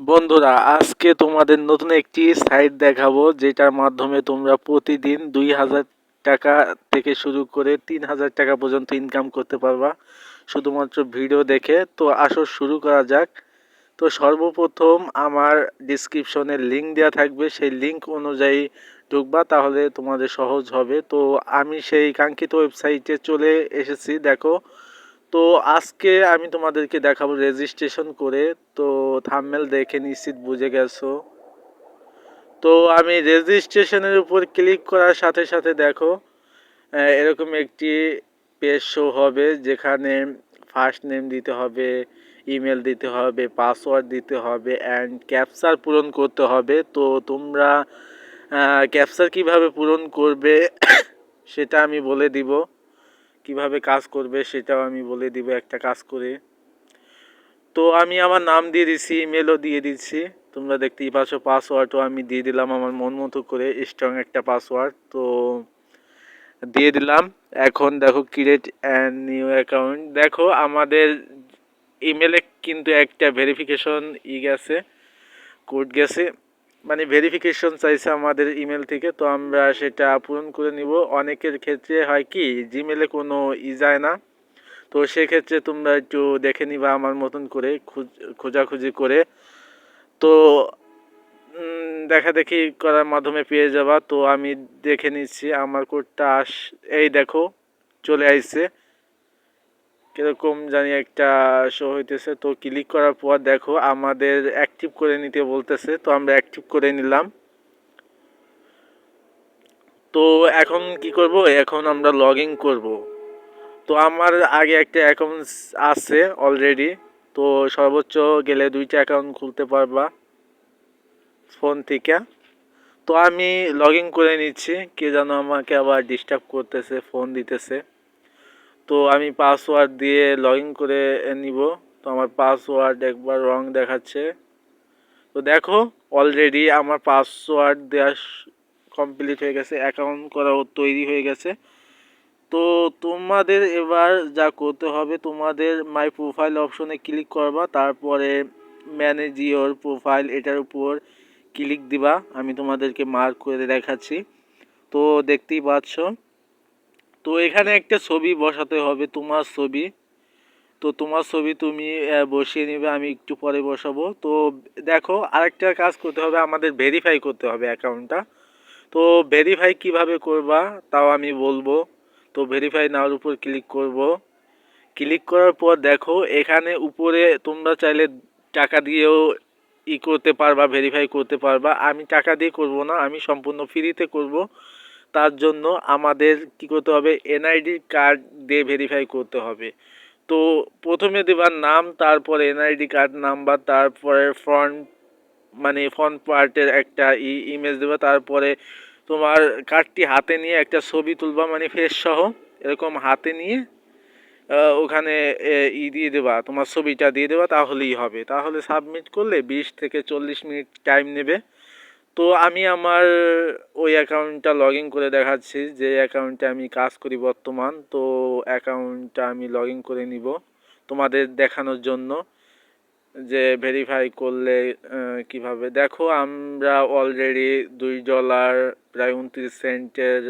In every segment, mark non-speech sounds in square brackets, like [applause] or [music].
বন্ধুরা, আজকে তোমাদের নতুন একটি সাইট দেখাবো, যেটার মাধ্যমে তোমরা প্রতিদিন দুই হাজার টাকা থেকে শুরু করে তিন হাজার টাকা পর্যন্ত ইনকাম করতে পারবা। শুধুমাত্র ভিডিও দেখে, তো আসো শুরু করা যাক। তো সর্বপ্রথম আমার ডিসক্রিপশনে লিঙ্ক দেওয়া থাকবে, সেই লিঙ্ক অনুযায়ী ঢুকবা, তাহলে তোমাদের সহজ হবে। তো আমি সেই কাঙ্ক্ষিত ওয়েবসাইটে চলে এসেছি, দেখো। তো আজকে আমি তোমাদেরকে দেখাবো রেজিস্ট্রেশন করে। তো থাম্বনেল দেখে নিশ্চিত বুঝে গেছো। তো আমি রেজিস্ট্রেশনের উপর ক্লিক করার সাথে সাথে দেখো এরকম একটি পেজ শো হবে যেখানে ফার্স্ট নেম দিতে হবে ইমেল দিতে হবে পাসওয়ার্ড দিতে হবে অ্যান্ড ক্যাপচার পূরণ করতে হবে। তো তোমরা ক্যাপচার কীভাবে পূরণ করবে, [coughs] সেটা আমি বলে দিব। কীভাবে কাজ করবে সেটাও আমি বলে দিব একটা কাজ করে। তো আমি আমার নাম দিয়ে দিচ্ছি ইমেলও দিয়ে দিচ্ছি তোমরা দেখতেই পাচ্ছ পাসওয়ার্ডও আমি দিয়ে দিলাম আমার মন মতো করে স্ট্রং একটা পাসওয়ার্ড তো দিয়ে দিলাম। এখন দেখো ক্রিয়েট অ্যান্ড নিউ অ্যাকাউন্ট দেখো আমাদের ইমেলে কিন্তু একটা ভেরিফিকেশন ই গেছে কোড গেছে। মানে ভেরিফিকেশন চাইছে আমাদের ইমেল থেকে, তো আমরা সেটা পূরণ করে নিব। অনেকের ক্ষেত্রে হয় কি জিমেলে কোনো ই যায় না। তো সেক্ষেত্রে তোমরা একটু দেখে নিবা আমার মতন করে, খুঁজ- খোঁজাখুঁজি করে। তো দেখা দেখি করার মাধ্যমে পেয়ে যাবা। তো আমি দেখে নিচ্ছি, আমার কোডটা আস, এই দেখো, চলে আইছে। কীরকম জানি একটা শো হইতেছে। তো ক্লিক করার পর দেখো আমাদের অ্যাক্টিভ করে নিতে বলতেছে। তো আমরা অ্যাক্টিভ করে নিলাম। তো এখন কি করব? এখন আমরা লগ ইন করব। তো আমার আগে একটা অ্যাকাউন্ট আছে অলরেডি তো সর্বোচ্চ গেলে দুইটা অ্যাকাউন্ট খুলতে পারবা। ফোন থেকে। তো আমি লগ ইন করে নিচ্ছি। কে যেন আমাকে আবার ডিস্টার্ব করতেছে ফোন দিতেছে। তো আমি পাসওয়ার্ড দিয়ে লগ ইন করে নিব। তো আমার পাসওয়ার্ড একবার রং দেখাচ্ছে। তো দেখো অলরেডি আমার পাসওয়ার্ড দেওয়া কমপ্লিট হয়ে গেছে অ্যাকাউন্ট করা তৈরি হয়ে গেছে। তো তোমাদের এবার যা করতে হবে, তোমাদের মাই প্রোফাইল অপশনে ক্লিক করবা, তারপরে ম্যানেজ ইওর প্রোফাইল এটার উপর ক্লিক দিবা। আমি তোমাদেরকে মার্ক করে দেখাচ্ছি। তো দেখতেই পাচ্ছ তো এখানে একটা ছবি বসাতে হবে, তোমার ছবি। তো তোমার ছবি তুমি বসিয়ে নেবে, আমি একটু পরে বসাবো। তো দেখো, আরেকটা কাজ করতে হবে, আমাদের ভেরিফাই করতে হবে অ্যাকাউন্টটা তো ভেরিফাই কীভাবে করবা, তাও আমি বলব। তো ভেরিফাই নাওয়ার উপর ক্লিক করব। ক্লিক করার পর দেখো, এখানে উপরে তোমরা চাইলে টাকা দিয়েও ই করতে পারবা ভেরিফাই করতে পারবা। আমি টাকা দিয়ে করব না, আমি সম্পূর্ণ ফ্রিতে করব। তার জন্য আমাদের কি করতে হবে? এনআইডি কার্ড দিয়ে ভেরিফাই করতে হবে। তো প্রথমে দেবার নাম, তারপরে এনআইডি কার্ড নাম্বার তারপরে ফ্রন্ট মানে ফ্রন্ট পার্টের একটা ই ইমেজ দেবা, তারপরে তোমার কার্ডটি হাতে নিয়ে একটা ছবি তুলবা মানে ফেস সহ, এরকম হাতে নিয়ে ওখানে ই দিয়ে দেবা, তোমার ছবিটা দিয়ে দেবা, তাহলেই হবে। তাহলে সাবমিট করলে বিশ থেকে চল্লিশ মিনিট টাইম নেবে। তো আমি আমার ওই অ্যাকাউন্টটা লগ ইন করে দেখাচ্ছি, যে অ্যাকাউন্টে আমি কাজ করি বর্তমান, তো অ্যাকাউন্টটা আমি লগ ইন করে নিব তোমাদের দেখানোর জন্য, যে ভেরিফাই করলে কীভাবে। দেখো, আমরা অলরেডি দুই ডলার প্রায় উনত্রিশ সেন্টের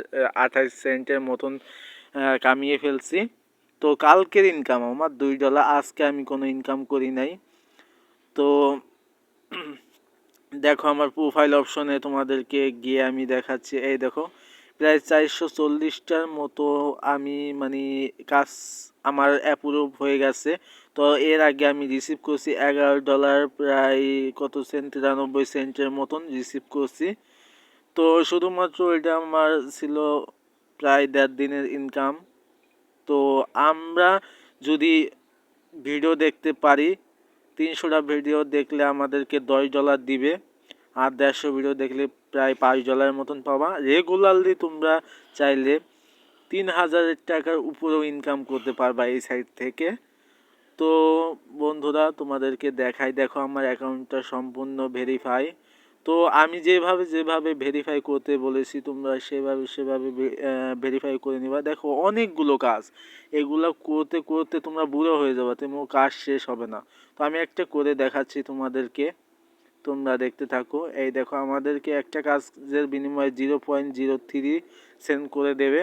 আঠাশ সেন্টের মতন কামিয়ে ফেলছি। তো কালকের ইনকাম আমার দুই ডলার আজকে আমি কোনো ইনকাম করি নাই। তো দেখো আমার প্রোফাইল অপশনে তোমাদেরকে গিয়ে আমি দেখাচ্ছি। এই দেখো, প্রায় চারশো চল্লিশটার মতো আমি মানে কাজ আমার অ্যাপ্রুভ হয়ে গেছে। তো এর আগে আমি রিসিভ করছি এগারো ডলার প্রায় কত সেন্ট তিরানব্বই সেন্টের মতন রিসিভ করছি। তো শুধুমাত্র এটা আমার ছিল প্রায় দেড় দিনের ইনকাম তো আমরা যদি ভিডিও দেখতে পারি, তিনশোটা ভিডিও দেখলে আমাদেরকে দশ ডলার দিবে। আর দেড়শো ভিডিও দেখলে প্রায় পাঁচ ডলারের মতন পাবা। রেগুলারলি তোমরা চাইলে তিন হাজার টাকার উপরেও ইনকাম করতে পারবা এই সাইট থেকে। তো বন্ধুরা, তোমাদেরকে দেখাই। দেখো, আমার অ্যাকাউন্টটা সম্পূর্ণ ভেরিফাই তো আমি যেভাবে যেভাবে ভেরিফাই করতে বলেছি, তোমরা সেভাবে সেভাবে ভেরিফাই করে নিবা। দেখো, অনেকগুলো কাজ। এগুলো করতে করতে তোমরা বুড়ো হয়ে যাবে। তেমন কাজ শেষ হবে না। তো আমি একটা করে দেখাচ্ছি তোমাদেরকে। তোমরা দেখতে থাকো। এই দেখো, আমাদেরকে একটা কাজের বিনিময়ে zero point zero three send করে দেবে।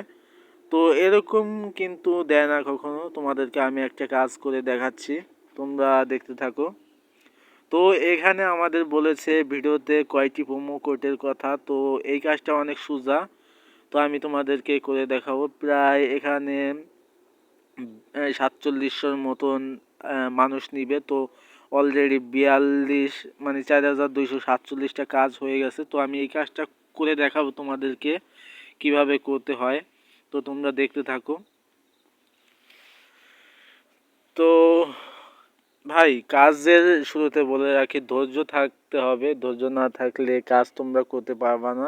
তো এরকম কিন্তু দেয় না কখনো। তোমাদেরকে আমি একটা কাজ করে দেখাচ্ছি। তোমরা দেখতে থাকো। তো এখানে আমাদের বলেছে ভিডিওতে কয়টি প্রোমো কোডের কথা। তো এই কাজটা অনেক সোজা। তো আমি তোমাদেরকে করে দেখাবো। প্রায় এখানে সাতচল্লিশশোর মতন মানুষ নিবে। তো অলরেডি বিয়াল্লিশ মানে চার হাজার দুইশো সাতচল্লিশটা কাজ হয়ে গেছে। তো আমি এই কাজটা করে দেখাবো তোমাদেরকে কীভাবে করতে হয়। তো তোমরা দেখতে থাকো। তো ভাই, কাজের শুরুতে বলে রাখি, ধৈর্য থাকতে হবে। ধৈর্য না থাকলে কাজ তোমরা করতে পারবা না।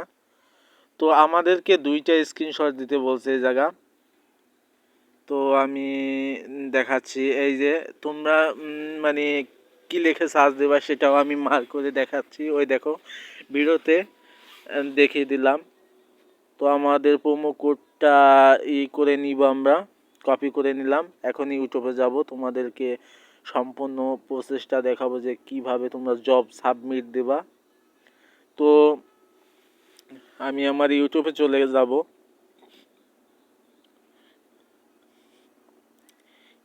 তো আমাদেরকে দুইটা স্ক্রিনশট দিতে বলছে এই জায়গা। তো আমি দেখাচ্ছি। এই যে তোমরা মানে কি লেখে সার্চ দেবা সেটাও আমি মার্ক করে দেখাচ্ছি। ওই দেখো ভিডিওতে দেখিয়ে দিলাম। তো আমাদের প্রোমো কোডটা ই করে নিব আমরা কপি করে নিলাম। এখন ইউটিউবে যাব, তোমাদেরকে সম্পূর্ণ প্রসেসটা দেখাবো যে কীভাবে তোমরা জব সাবমিট দেবা। তো আমি আমার ইউটিউবে চলে যাব।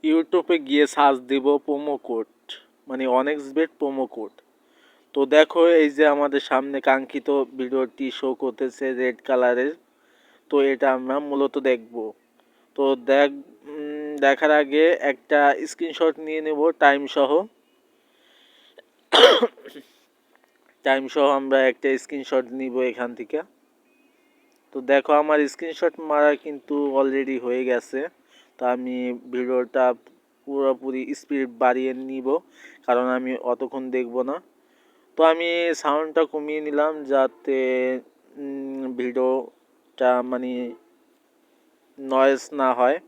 ইউটিউবে গিয়ে সার্চ দিব প্রোমো কোড মানে অনেক্স বেট প্রোমো কোড তো দেখো এই যে আমাদের সামনে কাঙ্ক্ষিত ভিডিওটি শো করতেছে রেড কালারের তো এটা আমরা মূলত দেখব। তো দেখ দেখার আগে একটা স্ক্রিনশট নিয়ে নেব টাইম সহ টাইম সহ আমরা একটা স্ক্রিনশট নিব এখান থেকে। তো দেখো, আমার স্ক্রিনশট মারা কিন্তু অলরেডি হয়ে গেছে। তো আমি ভিডিওটা পুরোপুরি স্পিড বাড়িয়ে নিব, কারণ আমি অতক্ষণ দেখব না। তো আমি সাউন্ডটা কমিয়ে নিলাম যাতে ভিডিওটা মানে নয়েজ না হয়।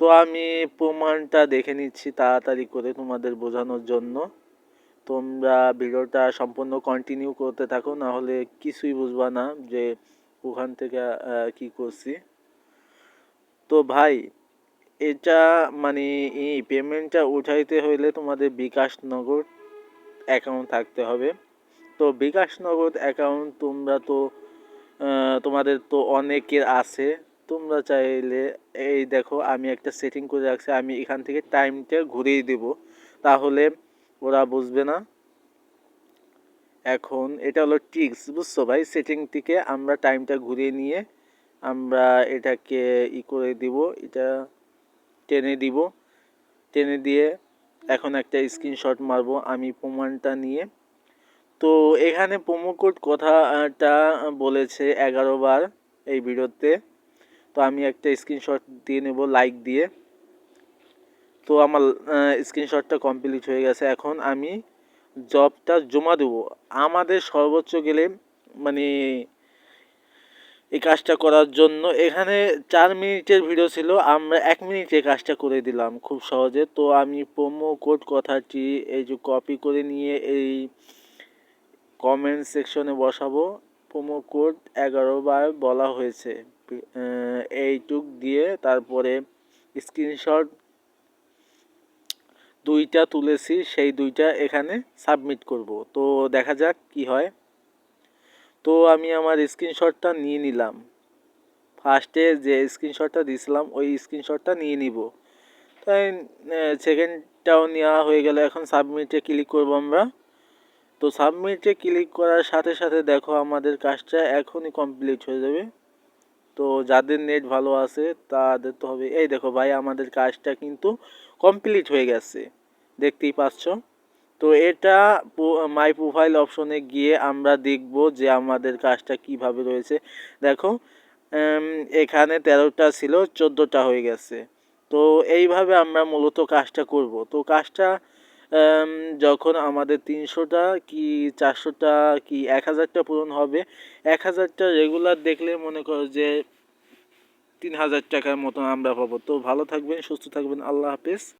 তো আমি প্রমাণটা দেখে নিচ্ছি তাড়াতাড়ি করে তোমাদের বোঝানোর জন্য। তোমরা ভিডিওটা সম্পূর্ণ কন্টিনিউ করতে থাকো না হলে কিছুই বুঝবা না যে ওখান থেকে কি করছি। তো ভাই এটা মানে এই পেমেন্টটা উঠাইতে হইলে তোমাদের বিকাশ নগদ অ্যাকাউন্ট থাকতে হবে। তো বিকাশ নগদ অ্যাকাউন্ট তোমরা তো তোমাদের তো অনেকের আছে। তোমরা চাইলে এই দেখো, আমি একটা সেটিং করে রাখছি, আমি এখান থেকে টাইমটা ঘুরিয়ে দেব। তাহলে ওরা বুঝবে না। এখন এটা হলো টিক্স, বুঝছ ভাই? সেটিং থেকে আমরা টাইমটা ঘুরিয়ে নিয়ে আমরা এটাকে ই করে দিব। এটা টেনে দিব। টেনে দিয়ে এখন একটা স্ক্রিনশট মারবো আমি প্রমাণটা নিয়ে। তো এখানে প্রোমো কোড কথাটা বলেছে এগারো বার এই ভিডিওতে। তো আমি একটা স্ক্রিনশট দিয়ে নেব লাইক দিয়ে। তো আমার স্ক্রিনশটটা কমপ্লিট হয়ে গেছে। এখন আমি জবটা জমা দেবো। আমাদের সর্বোচ্চ গেলে মানে এই কাজটা করার জন্য। এখানে চার মিনিটের ভিডিও ছিল, আমরা এক মিনিটে কাজটা করে দিলাম খুব সহজে। তো আমি প্রোমো কোড কথাটি এই যে কপি করে নিয়ে এই কমেন্ট সেকশনে বসাবো। প্রোমো কোড এগারো বার বলা হয়েছে। এইটুক দিয়ে তারপরে স্ক্রিনশট দুইটা তুলেছি, সেই দুইটা এখানে সাবমিট করব। তো দেখা যাক কি হয়। তো আমি আমার স্ক্রিনশটটা নিয়ে নিলাম। ফার্স্টে যে স্ক্রিনশটটা দিয়েছিলাম, ওই স্ক্রিনশটটা নিয়ে নিব। তাই সেকেন্ডটাও নেওয়া হয়ে গেলে। এখন সাবমিটে ক্লিক করব আমরা। তো সাবমিটে ক্লিক করার সাথে সাথে দেখো আমাদের কাজটা এখনই কমপ্লিট হয়ে যাবে। তো যাদের নেট ভালো আছে, তাদের তো হবে। এই দেখো ভাই, আমাদের কাজটা কিন্তু কমপ্লিট হয়ে গেছে। দেখতেই পাচ্ছ? তো এটা মাই প্রোফাইল অপশনে গিয়ে আমরা দেখব যে আমাদের কাজটা কীভাবে রয়েছে। দেখো এখানে তেরোটা ছিল, চোদ্দোটা হয়ে গেছে। তো এইভাবে আমরা মূলত কাজটা করব। তো কাজটা যখন আমাদের তিনশোটা কি চারশোটা কি এক হাজারটা পূরণ হবে এক হাজারটা রেগুলার দেখলে মনে করো যে তিন হাজার টাকার মতন আমরা পাবো। তো ভালো থাকবেন, সুস্থ থাকবেন, আল্লাহ হাফেজ।